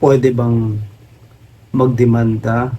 pwede bang magdemanda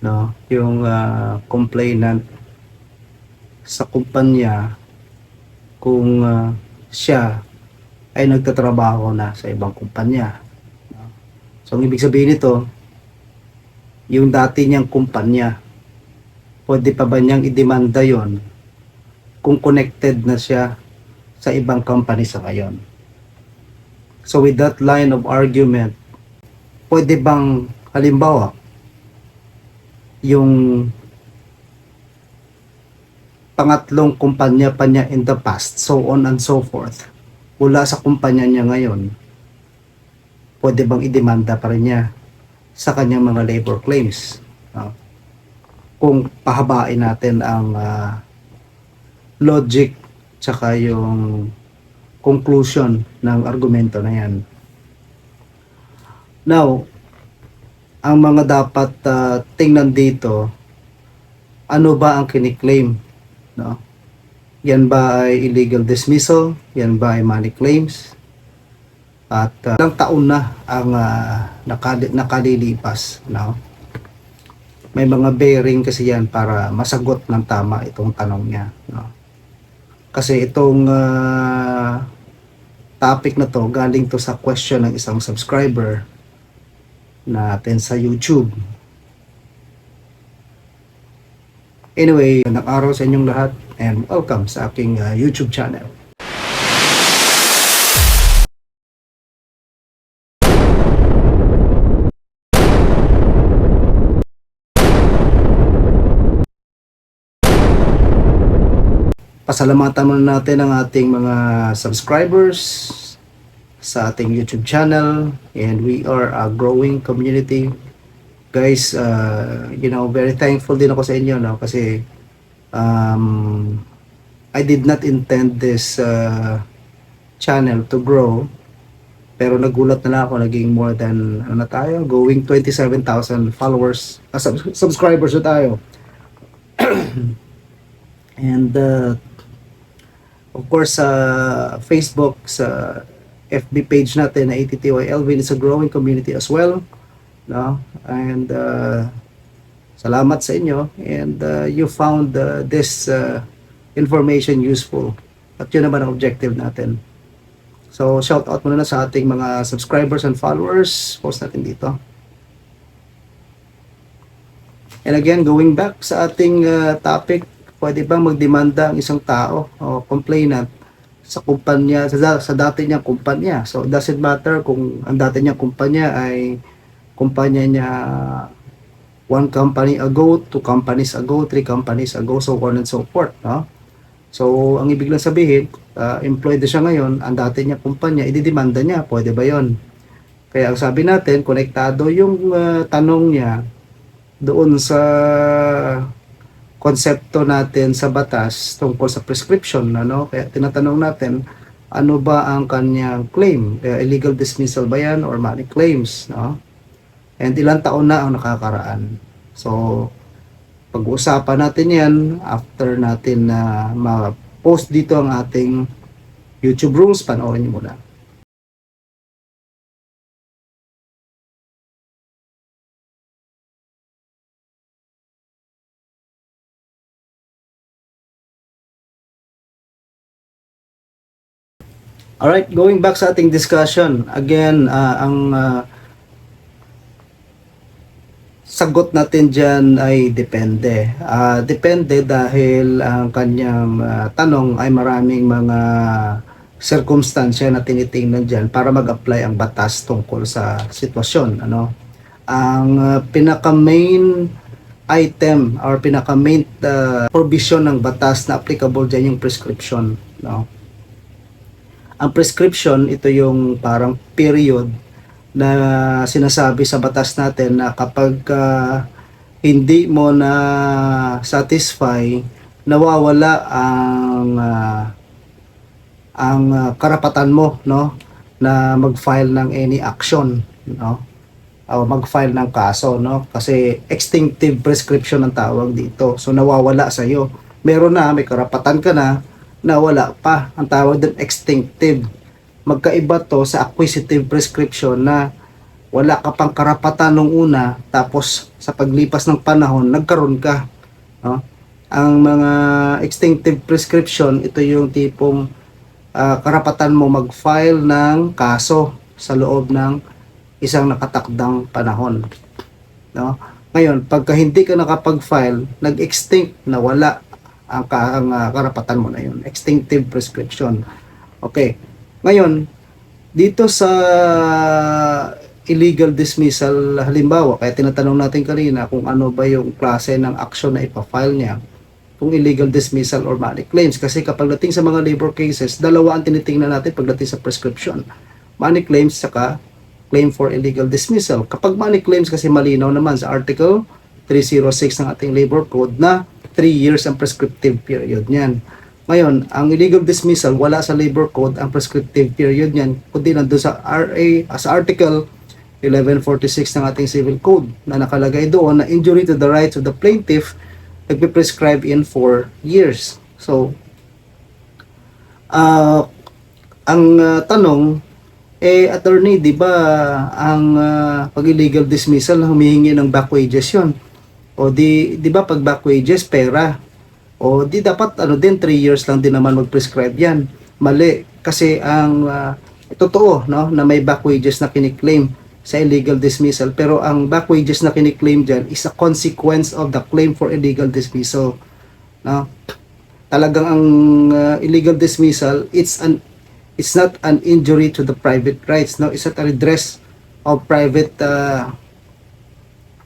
no yung ah, complainant sa kumpanya kung ah, siya ay nagtatrabaho na sa ibang kumpanya. no? So ang ibig sabihin nito, yung dati niyang kumpanya, pwede pa ba niyang idemanda yon kung connected na siya sa ibang company sa ngayon? So with that line of argument, pwede bang halimbawa yung pangatlong kumpanya pa niya in the past, so on and so forth, mula sa kumpanya niya ngayon, pwede bang idemanda pa rin niya sa kanyang mga labor claims? no? Kung pahabain natin ang ah, logic tsaka yung conclusion ng argumento na yan. Now, ang mga dapat ah, tingnan dito, ano ba ang kiniklaim? No? Yan ba ay illegal dismissal? Yan ba ay money claims? At uh, ilang taon na ang ah, nakali- nakalilipas. No? May mga bearing kasi yan para masagot ng tama itong tanong niya. No? Kasi itong ah, topic na to, galing to sa question ng isang subscriber natin sa YouTube. Anyway, magandang araw sa inyong lahat and welcome sa aking uh, YouTube channel. Pasalamatan muna natin ang ating mga subscribers sa ating YouTube channel. And we are a growing community. Guys uh, you know very thankful din ako sa inyo no? Kasi um, I did not intend this uh, channel to grow. Pero nagulat na lang ako naging more than ano na tayo? Going 27,000 followers uh, sub- subscribers na tayo. And uh, of course sa Facebook sa FB page natin na ATTY Elvin is a growing community as well no? And uh, salamat sa inyo. And uh, you found uh, this uh, information useful. At yun naman ang objective natin. So shout out muna na sa ating mga subscribers and followers. Post natin dito. And again going back sa ating uh, topic pwede bang magdemanda ang isang tao o complainant sa kumpanya sa, sa dati niyang kumpanya so it doesn't matter kung ang dati niyang kumpanya ay kumpanya niya one company ago, two companies ago, three companies ago, so on and so forth. No? So, ang ibig lang sabihin, uh, employed siya ngayon, ang dati niya kumpanya, ididemanda niya, pwede ba yon? Kaya ang sabi natin, konektado yung uh, tanong niya doon sa konsepto natin sa batas tungkol sa prescription. Ano? Kaya tinatanong natin, ano ba ang kanyang claim? Uh, illegal dismissal ba yan or money claims? No? And ilang taon na ang nakakaraan. So, pag-uusapan natin yan after natin na ma-post dito ang ating YouTube rooms. Panoorin niyo muna. Alright, going back sa ating discussion. Again, ah, ang ah, sagot natin dyan ay depende. Ah, depende dahil ang kanyang ah, tanong ay maraming mga circumstansya na tinitingnan dyan para mag-apply ang batas tungkol sa sitwasyon. Ano? Ang ah, pinaka-main item or pinaka-main ah, provision ng batas na applicable dyan yung prescription. No? Ang prescription, ito yung parang period na sinasabi sa batas natin na kapag ah, hindi mo na satisfy nawawala ang ah, ang ah, karapatan mo no na mag-file ng any action no o mag-file ng kaso no. Kasi extinctive prescription ang tawag dito. So nawawala sa iyo meron na may karapatan ka na na wala pa. Ang tawag din extinctive. Magkaiba to sa acquisitive prescription na wala ka pang karapatan nung una tapos sa paglipas ng panahon nagkaroon ka no? Ang mga extinctive prescription ito yung tipong ah, karapatan mo mag-file ng kaso sa loob ng isang nakatakdang panahon no? Ngayon pagka hindi ka nakapag-file nag-extinct na wala ang, ka- ang ah, karapatan mo na yun. Extinctive prescription. Okay. Ngayon dito sa illegal dismissal halimbawa kaya tinatanong natin kanina kung ano ba yung klase ng action na ipafile niya kung illegal dismissal or money claims. Kasi kapag dating sa mga labor cases dalawa ang tinitingnan natin pagdating sa prescription. Money claims saka claim for illegal dismissal. Kapag money claims kasi malinaw naman sa article 306 ng ating labor code na 3 years ang prescriptive period niyan ngayon, ang illegal dismissal wala sa labor code ang prescriptive period niyan kundi nandun sa RA as article 1146 ng ating civil code na nakalagay doon na injury to the rights of the plaintiff nagpe-prescribe in 4 years. So, ah ang ah, tanong, eh, attorney, di ba ang ah, pag illegal dismissal humihingi ng back wages yun? O di, di ba pag back wages, pera? O di dapat ano din 3 years lang din naman mag-prescribe yan. Mali kasi ang ah, totoo no na may back wages na kiniklaim sa illegal dismissal pero ang back wages na kiniklaim diyan is a consequence of the claim for illegal dismissal. No? Talagang ang ah, illegal dismissal it's an it's not an injury to the private rights no it's not a redress of private ah,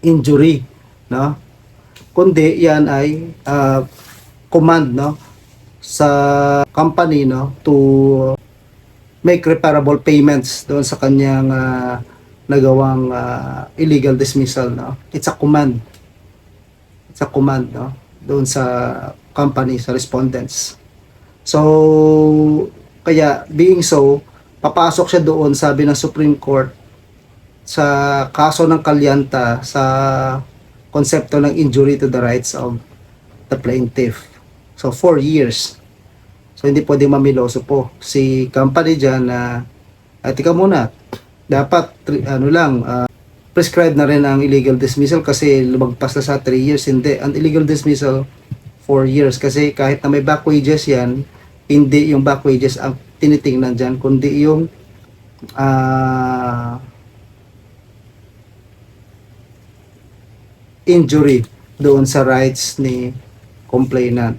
injury no kundi yan ay ah, command no sa company no to make reparable payments doon sa kanyang ah, nagawang ah, illegal dismissal no. It's a command. It's a command no doon sa company sa respondents. So kaya being so papasok siya doon sabi ng Supreme Court sa kaso ng kalyanta sa konsepto ng injury to the rights of the plaintiff So, 4 years. So, hindi pwede mamiloso po. Si company dyan na, at tika muna, dapat, ano lang, ah, prescribed na rin ang illegal dismissal kasi lumagpas na sa 3 years. Hindi. Ang illegal dismissal, 4 years. Kasi kahit na may back wages yan, hindi yung back wages ang tinitingnan dyan, kundi yung ah injury doon sa rights ni complainant.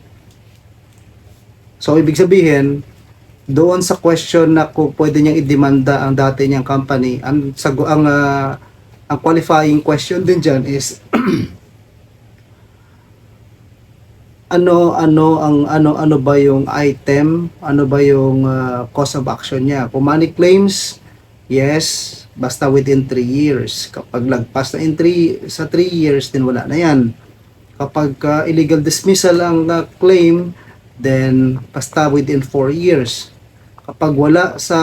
So, ibig sabihin, doon sa question na kung pwede niyang idemanda ang dati niyang company, ang, sago, ang, ah, ang qualifying question din dyan is ano ano ang ano ano ba yung item? Ano ba yung ah, cause of action niya? Kung money claims yes basta within 3 years kapag lagpas na in 3 sa 3 years din wala na yan kapag ah, illegal dismissal ang ah, claim then basta within 4 years. Kapag wala sa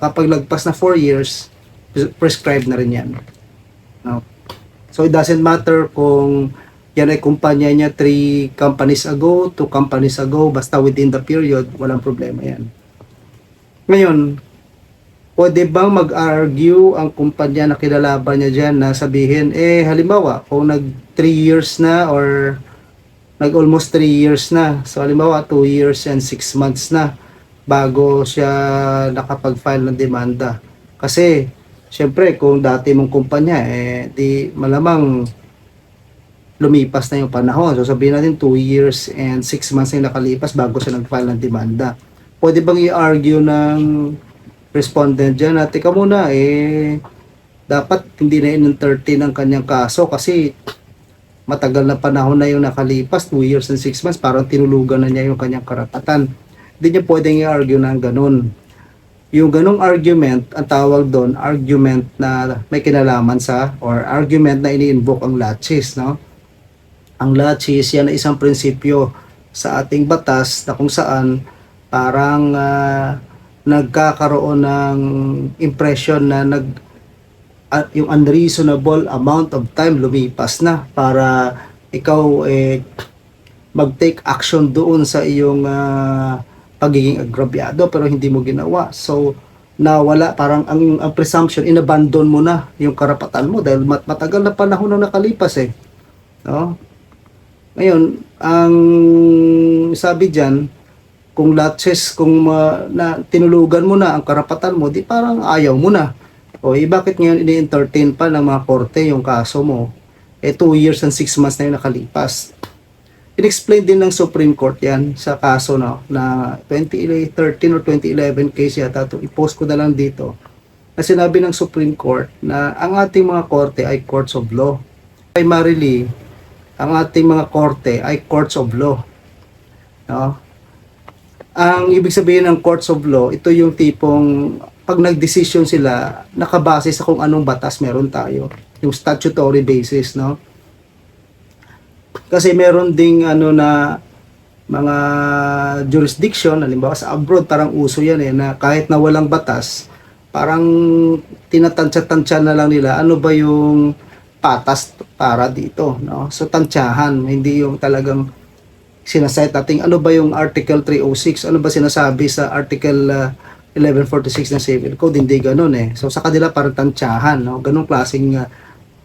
kapag lagpas na 4 years, pres- prescribed na rin 'yan. No? So it doesn't matter kung yan ay kumpanya niya 3 companies ago, 2 companies ago, basta within the period, walang problema 'yan. Ngayon, pwede bang mag-argue ang kumpanya na kinalaban niya dyan na sabihin, eh halimbawa, kung nag 3 years na or nag almost 3 years na. So halimbawa 2 years and 6 months na bago siya nakapag-file ng demanda. Kasi syempre kung dati mong kumpanya eh di malamang lumipas na yung panahon. So sabihin natin 2 years and 6 months na nakalipas bago siya nag-file ng demanda. Pwede bang i-argue ng respondent dyan na teka muna eh dapat hindi na in-entertain ang kanyang kaso kasi matagal na panahon na yung nakalipas, 2 years and 6 months, parang tinulugan na niya yung kanyang karapatan. Hindi niya pwedeng i-argue na ganun. Yung ganung argument, ang tawag doon, argument na may kinalaman sa, or argument na ini-invoke ang laches, no? Ang laches, yan ay isang prinsipyo sa ating batas na kung saan parang ah, nagkakaroon ng impression na nag at yung unreasonable amount of time lumipas na para ikaw eh mag-take action doon sa iyong ah, pagiging agrabyado pero hindi mo ginawa. So, na wala parang ang, ang presumption inabandon mo na yung karapatan mo dahil mat, matagal na panahon na nakalipas eh no ngayon ang sabi diyan kung latches kung ma- na tinulugan mo na ang karapatan mo di parang ayaw mo na. O eh, bakit ngayon ini-entertain pa ng mga korte yung kaso mo? Eh 2 years and 6 months na yung nakalipas. In-explain din ng Supreme Court yan sa kaso no, na 2013 or 2011 case yata to. I-post ko na lang dito. Na sinabi ng Supreme Court na ang ating mga korte ay courts of law. Primarily ang ating mga korte ay courts of law. No? Ang ibig sabihin ng courts of law ito yung tipong pag nagdesisyon sila nakabase sa kung anong batas meron tayo yung statutory basis no kasi meron ding ano na mga jurisdiction, halimbawa sa abroad, parang uso yan eh, na kahit na walang batas, parang tinatansya-tansya na lang nila ano ba yung patas para dito, no? So tantyahan, hindi yung talagang sinasite natin ano ba yung Article 306, ano ba sinasabi sa Article uh, 1146 ng Civil Code, hindi ganun eh. So sa kanila parang tantyahan, no? Ganung klaseng uh,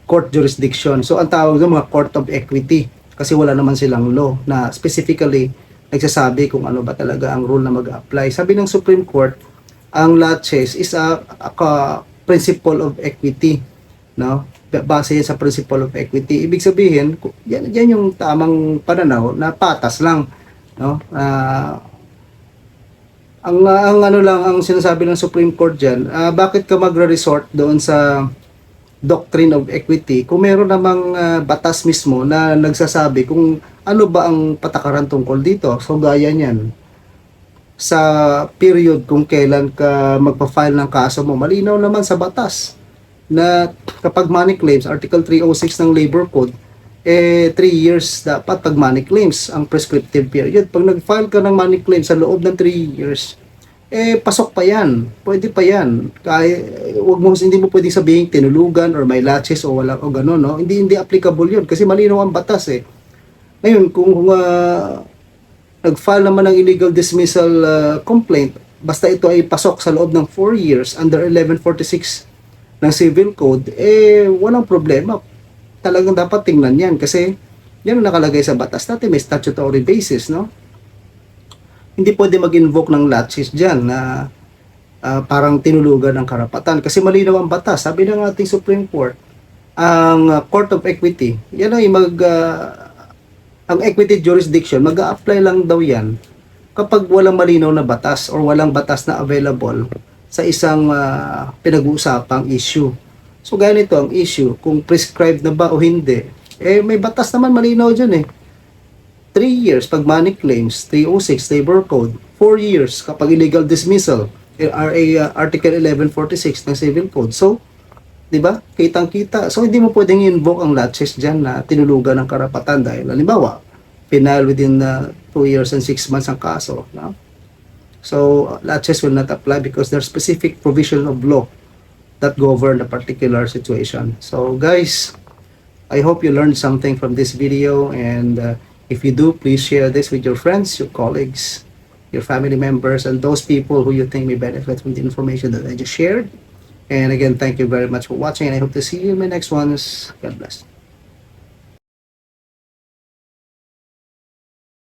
court jurisdiction. So ang tawag doon mga court of equity kasi wala naman silang law na specifically nagsasabi kung ano ba talaga ang rule na mag-apply. Sabi ng Supreme Court, ang laches is a, a ka- principle of equity, no? Base sa principle of equity. Ibig sabihin, yan, yan yung tamang pananaw na patas lang, no? Ah, ang ang ano lang ang sinasabi ng Supreme Court diyan, ah, bakit ka magre-resort doon sa doctrine of equity kung meron namang ah, batas mismo na nagsasabi kung ano ba ang patakaran tungkol dito. So gaya niyan sa period kung kailan ka magpa-file ng kaso mo, malinaw naman sa batas na kapag money claims, Article 306 ng Labor Code, eh 3 years dapat pag money claims ang prescriptive period. Pag nag-file ka ng money claims sa loob ng 3 years, eh pasok pa yan. Pwede pa yan. Kaya wag mo hindi mo pwedeng sabihin tinulugan or may latches o wala o gano'n, no? Hindi hindi applicable 'yun kasi malinaw ang batas eh. Ngayon, kung uh, nag-file naman ng illegal dismissal uh, complaint, basta ito ay pasok sa loob ng 4 years under 1146 ng Civil Code, eh walang problema. Talagang dapat tingnan yan kasi yan ang nakalagay sa batas natin, may statutory basis, no? Hindi pwede mag-invoke ng latches dyan na ah, parang tinulugan ng karapatan kasi malinaw ang batas. Sabi ng ating Supreme Court, ang ah, Court of Equity, yan ay mag ah, ang equity jurisdiction, mag apply lang daw yan kapag walang malinaw na batas or walang batas na available sa isang ah, pinag-uusapang issue. So ganito ang issue, kung prescribed na ba o hindi, eh may batas naman malinaw dyan eh. 3 years pag money claims, 306 Labor Code, 4 years kapag illegal dismissal, eh, RA uh, Article 1146 ng Civil Code. So, 'di ba? Kitang-kita. So hindi mo pwedeng invoke ang latches diyan na tinulugan ng karapatan dahil halimbawa, final within 2 years and 6 months ang kaso, no? So, latches will not apply because there's specific provision of law that govern a particular situation. So, guys, I hope you learned something from this video and uh, if you do, please share this with your friends, your colleagues, your family members, and those people who you think may benefit from the information that I just shared. And again, thank you very much for watching and I hope to see you in my next ones. God bless.